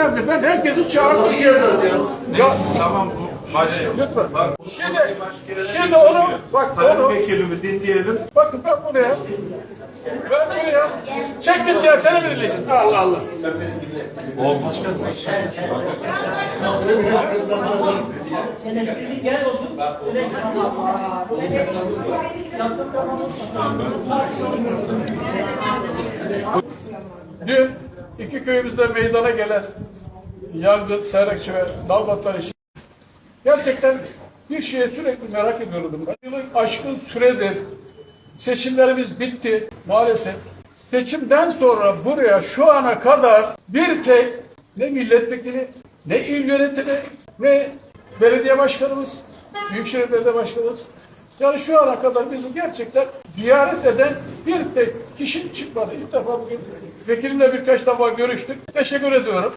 önemli. Ben herkesi çağırdım. Nasıl geleceğiz ya? Ya Tamam bu başlıyor. lütfen. Bak, Şimdi, şimdi onu, bak Sayın onu, Vekilimi dinleyelim. bakın ben buraya, ben buraya, çektim diye seni mi dinleyeceğim? Allah Allah. Dün iki köyümüzde meydana gelen yangın, Serrekçi ve Dalbatlar işi gerçekten bir şeye sürekli merak ediyordum. Yılın aşkın süredir seçimlerimiz bitti maalesef. Seçimden sonra buraya şu ana kadar bir tek ne milletvekili, ne il yönetimi, ne belediye başkanımız, Büyükşehir Belediye Başkanımız yani şu ana kadar bizi gerçekten ziyaret eden bir tek kişi çıkmadı. İlk defa bugün vekilimle birkaç defa görüştük. Teşekkür ediyorum.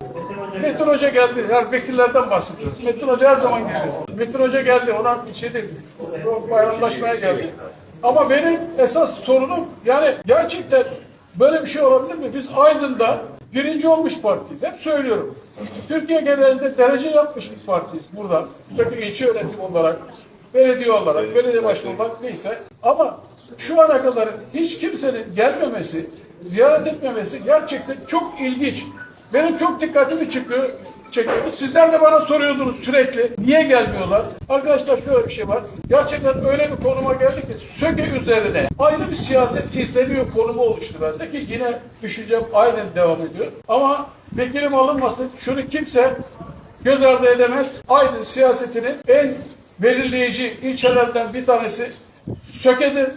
Metin Hoca geldi. Her vekillerden bahsediyoruz. Metin Hoca her zaman geliyor. Metin Hoca geldi. Ona bir şey değil. O bayramlaşmaya geldi. Ama benim esas sorunum yani gerçekten böyle bir şey olabilir mi? Biz Aydın'da birinci olmuş partiyiz. Hep söylüyorum. Türkiye genelinde derece yapmış bir partiyiz burada. Özellikle ilçe yönetim olarak, belediye olarak, belediye başkanı olarak neyse. Ama şu ana kadar hiç kimsenin gelmemesi, ziyaret etmemesi gerçekten çok ilginç. Benim çok dikkatimi çıkıyor, çekiyor. Sizler de bana soruyordunuz sürekli. Niye gelmiyorlar? Arkadaşlar şöyle bir şey var. Gerçekten öyle bir konuma geldik ki söke üzerine ayrı bir siyaset izleniyor konumu oluştu bende ki yine düşüncem aynen devam ediyor. Ama vekilim alınmasın. Şunu kimse göz ardı edemez. Aynı siyasetinin en belirleyici ilçelerden bir tanesi Söke'dir.